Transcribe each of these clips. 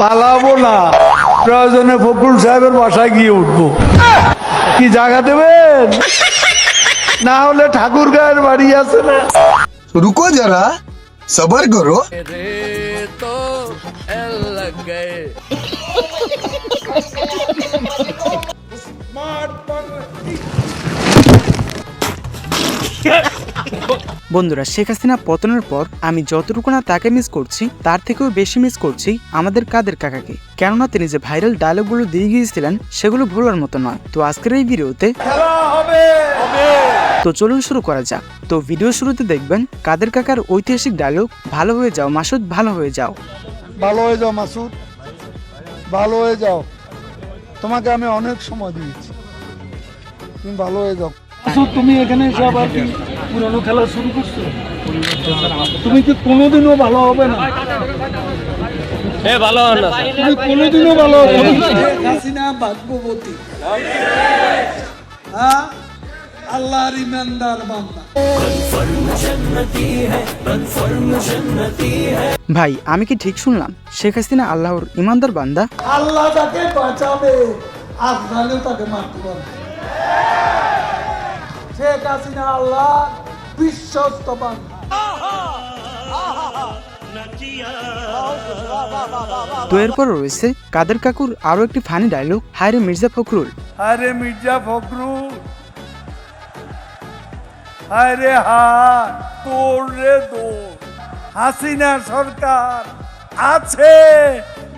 পালাবো না। প্রয়োজনে ফকরুল সাহেবের বাসায় গিয়ে উঠবো। কি জায়গা দেবেন? না হলে ঠাকুর গায়ের বাড়ি আছে না। রুকো যারা সবার করো। বন্ধুরা শেখ হাসিনা পতনের পর আমি যতটুকু না তাকে মিস করছি তার থেকেও বেশি মিস করছি আমাদের কাদের কাকাকে। কেননা তিনি যে ভাইরাল ডায়লগগুলো দিয়ে গিয়েছিলেন সেগুলো ভোলার মতো নয়। তো আজকের এই ভিডিওতে তো চলুন শুরু করা যাক। তো ভিডিও শুরুতে দেখবেন কাদের কাকার ঐতিহাসিক ডায়লগ ভালো হয়ে যাও মাসুদ ভালো হয়ে যাও ভালো হয়ে যাও মাসুদ ভালো হয়ে যাও। তোমাকে আমি অনেক সময় দিয়েছি। তুমি ভালো হয়ে যাও। মাসুদ তুমি এখানে এসে আবার কি পুরানো খেলা শুরু করছ? তুমি কি কোনোদিনও ভালো হবে না? তুমি কোনোদিনও ভালো হবে না। ভাগ্যবতী। হ্যাঁ আল্লাহর ইমানদার বান্দা। ভাই আমি কি ঠিক শুনলাম? শেখ হাসিনা আল্লাহর ইমানদার বান্দা? আল্লাহ তাকে বাঁচাবে আফগানেও তাকে মারতে পারবে। শেখ হাসিনা আল্লাহ বিশ্বস্ত তো এরপর রয়েছে কাদের কাকুর আরও একটি ফানি ডায়লগ হায়রে মির্জা ফখরুল। আরে মির্জা ফখরুল। আরে হায় তোর রে দোর হাসিনা সরকার আছে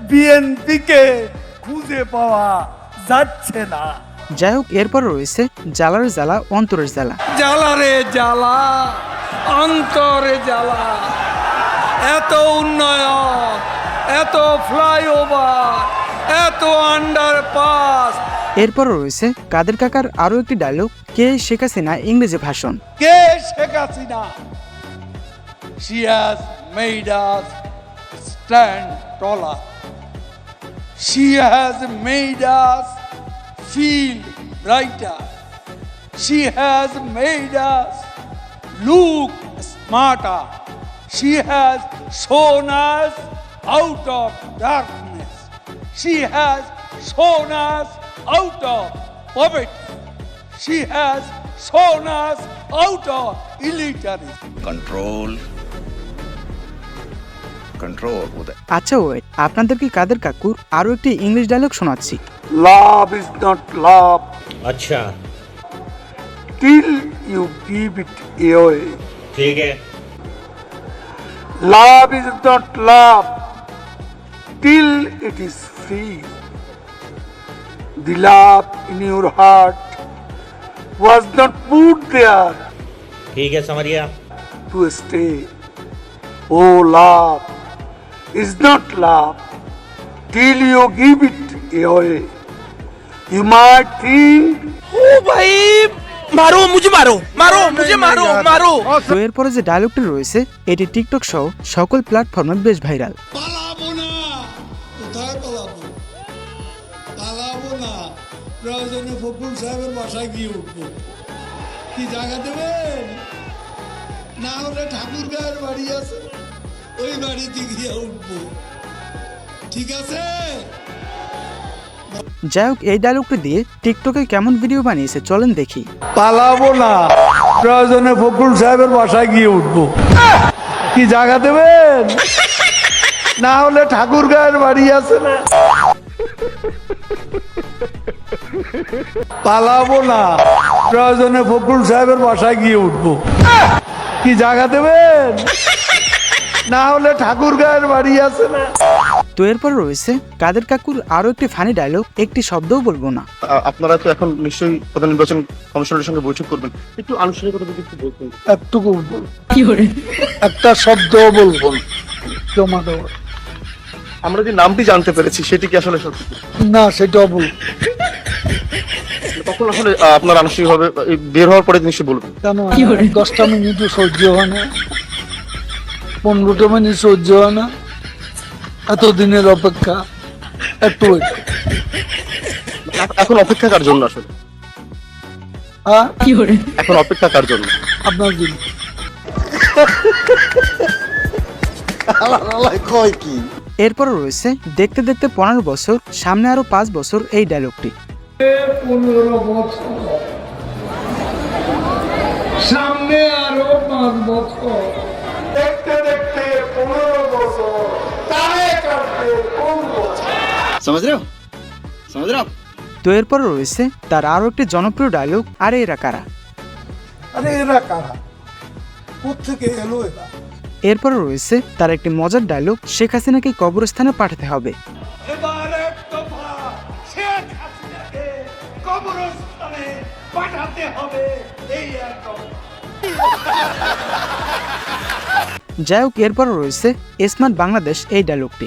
বিএনপিকে খুঁজে পাওয়া যাচ্ছে না। যাই হোক এরপর রয়েছে জ্বালার জ্বালা অন্তরের জ্বালা। জ্বালা রে জ্বালা অন্তরে জ্বালা। এত উন্নয়ন এত ফ্লাইওভার এত আন্ডারপাস। এরপর রয়েছে কাদের কাকার আরও একটি ডায়লগ কে শেখ হাসিনা ইংরেজি ভাষণ। কে Sheikh Hasina? She has made us stand taller. She has made us feel brighter. She has made us look smarter. She has shown us out of darkness. She has shown us out of poverty. She has shown us out of illiteracy. Control আচ্ছা wait আপনাদেরকে কাদের কাকুর আরো একটি English dialogue শোনাচ্ছি Love is not love अच्छा till you give it away. ठीक है Love is not love till it is free. The love in your heart was not put there ठीक है समरिया to stay. Oh, love is not love till you give it away. You might think তো এরপরে যে ডায়লগটি রয়েছে এটি TikTok সহ সকল প্ল্যাটফর্মে বেশ ভাইরাল পালাবো না কোথায় পালাবো? পালাবো না। প্রয়োজনে ফখরুল সাহেবের বাসায় গিয়ে উঠবো। কি জায়গা দেবেন? না হলে ঠাকুর গায়ের বাড়ি আছে। ওই বাড়িতে গিয়ে উঠবো। ঠিক আছে? যাই হোক এই ডায়লগটি দিয়ে টিকটকে কেমন ভিডিও বানিয়েছে চলেন দেখি। পালাবো না। প্রয়োজনে ফখরুল সাহেবের বাসায় গিয়ে উঠবো। কি জায়গা দেবেন? না হলে ঠাকুর গায়ের বাড়ি আছে না। পালাবো না। প্রয়োজনে ফখরুল সাহেবের বাসায় গিয়ে উঠবো। কি জায়গা দেবেন? না হলে ঠাকুর গায়ের বাড়ি আছে না। তো এরপর রয়েছে কাদের কাকুর আরও একটি ফানি ডায়লগ একটি শব্দও বলব না। আপনারা তো এখন নিশ্চয়ই প্রধান নির্বাচন কমিশনের সঙ্গে বৈঠক করবেন। একটু আনুষ্ঠানিকতা যদি একটু বলতেন। একটুকু একটা শব্দ বলব জমা দেওয়া। আমরা যে নামটি জানতে পেরেছি সেটি কি আসলে সত্যি? না সেটাও বলব। তখন আসলে আপনার আনুষ্ঠানিকভাবে বের হওয়ার পরে নিশ্চয়ই বলবেন? কেন? দশটা মিনিটও সহ্য হয় না। পনেরোটা মিনিট সহ্য হয় না। এত দিনের অপেক্ষা একটু। এখন অপেক্ষা কার জন্য আসলে? হ্যাঁ? এখন অপেক্ষা কার জন্য? আপনার জন্য। কয় কি? এরপর রয়েছে দেখতে দেখতে পনেরো বছর সামনে আরও পাঁচ বছর এই ডায়লগটি পনেরো বছর সামনে আরও পাঁচ বছর দেখতে দেখতে পনেরো বছর তারে কাটতে কোন বছর समझ रहे हो समझ रहे हो आप তো এরপর রয়েছে তার আরও একটি জনপ্রিয় ডায়লগ আরে এরা কারা আরে এরা কারা কোথেকে এলো এরা এরপর রয়েছে তার একটি মজার ডায়লগ শেখ হাসিনাকে কবরস্থানে পাঠাতে হবে এবার এক দফা শেখ হাসিনাকে কবরস্থানে পাঠাতে হবে এই এক দফা যাই হোক এরপরও রয়েছে স্মার্ট বাংলাদেশ এই ডায়লগটি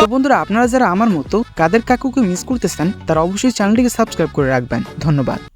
তো বন্ধুরা আপনারা যারা আমার মতো কাদের কাকুকে মিস করতেছেন তারা অবশ্যই চ্যানেলটিকে সাবস্ক্রাইব করে রাখবেন। ধন্যবাদ।